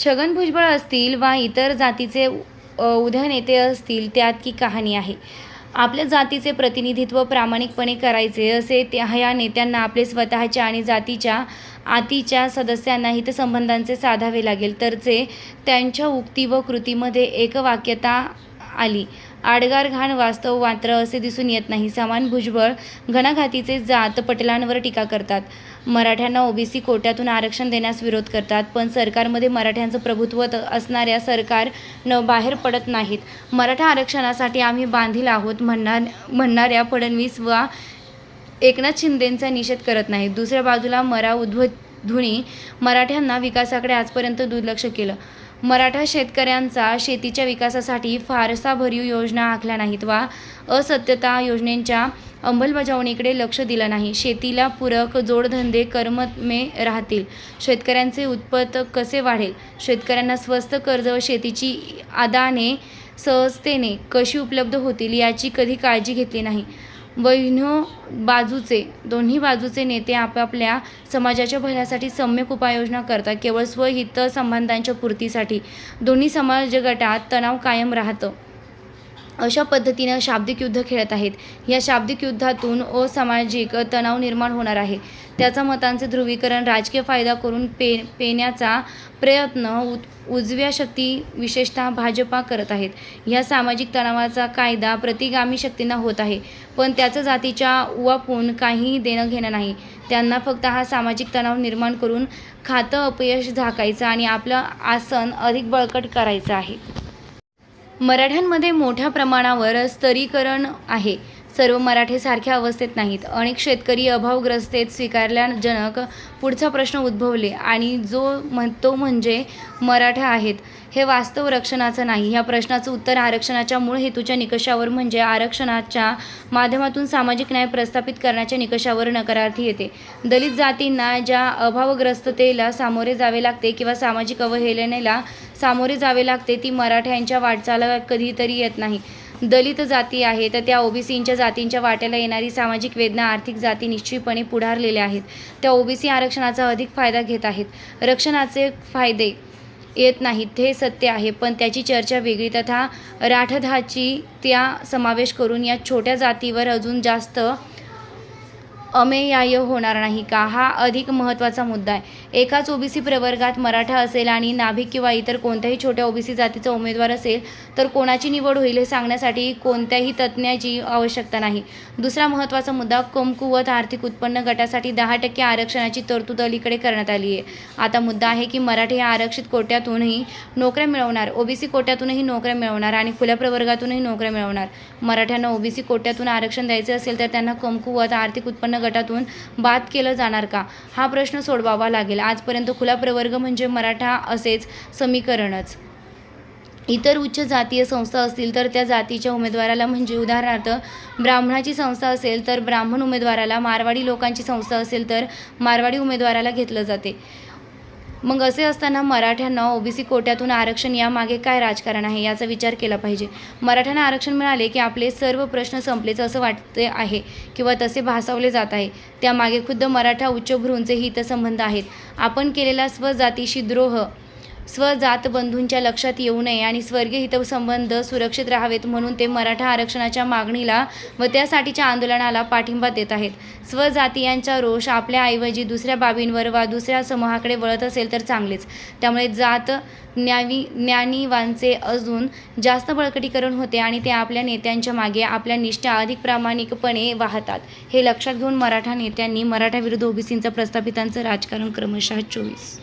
छगन भुजबळ असतील वा इतर जातीचे अ, उद्या नेते असतील त्यात की कहाणी आहे? आपल्या जातीचे प्रतिनिधित्व प्रामाणिकपणे करायचे असे त्या ह्या नेत्यांना आपले स्वतःच्या आणि जातीच्या आतीच्या सदस्यांना हितसंबंधांचे साधावे लागेल. तरचे त्यांच्या उक्ती व कृतीमध्ये एकवाक्यता आली. आडगार घाण वास्तव मात्र असे दिसून येत नाही. समान भुजबळ घणाघातीचे जात पटलांवर टीका करतात. मराठ्यांना ओबीसी कोट्यातून आरक्षण देण्यास विरोध करतात पण सरकारमध्ये मराठ्यांचं प्रभुत्व असणाऱ्या सरकार न बाहेर पडत नाहीत. मराठा आरक्षणासाठी आम्ही बांधील आहोत म्हणणार म्हणणाऱ्या फडणवीस व एकनाथ शिंदेंचा निषेध करत नाहीत. दुसऱ्या बाजूला मरा उद्ध्वनी मराठ्यांना विकासाकडे आजपर्यंत दुर्लक्ष केलं. मराठा शेतकऱ्यांचा शेतीच्या विकासासाठी फारसा भरीव योजना आखल्या नाहीत वा. असत्यता योजनेच्या अंमलबजावणीकडे लक्ष दिलं नाही. शेतीला पूरक जोडधंदे कर्ममे राहतील. शेतकऱ्यांचे उत्पत कसे वाढेल? शेतकऱ्यांना स्वस्त कर्ज व शेतीची आदाने सहजतेने कशी उपलब्ध होतील याची कधी काळजी घेतली नाही. वैनो बाजूचे दोन्ही बाजूचे नेते आपापल्या समाजाच्या भल्यासाठी सम्यक उपाययोजना करतात केवळ स्वहित संबंधांच्या पूर्तीसाठी. दोन्ही समाज गटात तणाव कायम राहतं. अशा पद्धतीनं शाब्दिक युद्ध खेळत आहेत. या शाब्दिक युद्धातून असामाजिक तणाव निर्माण होणार आहे. त्याचा मतांचे ध्रुवीकरण राजकीय फायदा करून पे पेण्याचा प्रयत्न उ उजव्या शक्ती विशेषतः भाजपा करत आहेत. या सामाजिक तणावाचा कायदा प्रतिगामी शक्तींना होत आहे. पण त्याचं जातीच्या उवापून काही देणं घेणं नाही. त्यांना फक्त हा सामाजिक तणाव निर्माण करून खातं अपयश झाकायचं आणि आपलं आसन अधिक बळकट करायचं आहे. मराठ्यांमध्ये मोठ्या प्रमाणावर स्तरीकरण आहे. सर्व मराठे सारख्या अवस्थेत नाहीत. अनेक शेतकरी अभावग्रस्तेत स्वीकारल्याजनक पुढचा प्रश्न उद्भवले आणि जो म्हण तो म्हणजे मराठा आहेत. हे वास्तव रक्षणाचं नाही. ह्या प्रश्नाचं उत्तर आरक्षणाच्या मूळ हेतूच्या निकषावर म्हणजे आरक्षणाच्या माध्यमातून सामाजिक न्याय प्रस्थापित करण्याच्या निकषावर नकारार्थी येते. दलित जातींना ज्या अभावग्रस्ततेला सामोरे जावे लागते किंवा सामाजिक अवहेलनेला सामोरे जावे लागते ती मराठ्यांच्या वाटचाला कधीतरी येत नाही. दलित जाती आहे तर त्या ओबीसींच्या जातींच्या वाट्याला येणारी सामाजिक वेदना आर्थिक जाती निश्चितपणे पुढारलेल्या आहेत. त्या ओबीसी आरक्षणाचा अधिक फायदा घेत आहेत. रक्षणाचे फायदे येत नाहीत हे सत्य आहे पण त्याची चर्चा वेगळी तथा राठधाची त्या समावेश करून या छोट्या जातीवर अजून जास्त अमेयाय होणार नाही का? हा अधिक महत्त्वाचा मुद्दा आहे. एकाच ओबीसी प्रवर्गात मराठा असेल आणि नाभिक किंवा इतर कोणत्याही छोट्या ओबीसी जातीचा उमेदवार असेल तर कोणाची निवड होईल हे सांगण्यासाठी कोणत्याही तज्ज्ञाची आवश्यकता नाही. दुसरा महत्त्वाचा मुद्दा कमकुवत आर्थिक उत्पन्न गटासाठी दहा टक्के आरक्षणाची तरतूद अलीकडे करण्यात आली आहे. आता मुद्दा आहे की मराठी या आरक्षित कोट्यातूनही नोकऱ्या मिळवणार ओबीसी कोट्यातूनही नोकऱ्या मिळवणार आणि खुल्या प्रवर्गातूनही नोकऱ्या मिळवणार. मराठ्यांना ओबीसी कोट्यातून आरक्षण द्यायचे असेल तर त्यांना कमकुवत आर्थिक उत्पन्न गटातून बाद केलं जाणार का? हा प्रश्न सोडवावा लागेल. आजपर्यंत खुला प्रवर्ग म्हणजे मराठा असेच समीकरणच. इतर उच्च जातीय संस्था असतील तर त्या जातीच्या उमेदवाराला म्हणजे उदाहरणार्थ ब्राह्मणाची संस्था असेल तर ब्राह्मण उमेदवाराला मारवाडी लोकांची संस्था असेल तर मारवाडी उमेदवाराला घेतलं जाते. मग असे असताना मराठ्यांना ओबीसी कोट्यातून आरक्षण यामागे काय राजकारण आहे याचा विचार केला पाहिजे. मराठ्यांना आरक्षण मिळाले की आपले सर्व प्रश्न संपलेच असं वाटते आहे किंवा तसे भासवले जात आहे. त्यामागे खुद्द मराठा उच्चभ्रूंचे हितसंबंध आहेत. आपण केलेला स्वजातीशी द्रोह स्वजात बंधूंच्या लक्षात येऊ नये आणि स्वर्गीय हितसंबंध सुरक्षित राहावेत म्हणून ते मराठा आरक्षणाच्या मागणीला व त्यासाठीच्या आंदोलनाला पाठिंबा देत आहेत. स्वजातीयांचा रोष आपल्याऐवजी दुसऱ्या बाबींवर वा दुसऱ्या समूहाकडे वळत असेल तर चांगलेच. त्यामुळे जात न्यावी ज्ञानीवांचे अजून जास्त बळकटीकरण होते आणि ते आपल्या नेत्यांच्या मागे आपल्या निष्ठा अधिक प्रामाणिकपणे वाहतात. हे लक्षात घेऊन मराठा नेत्यांनी मराठा विरुद्ध ओबीसींचा प्रस्थापितांचं राजकारण क्रमशः चोवीस.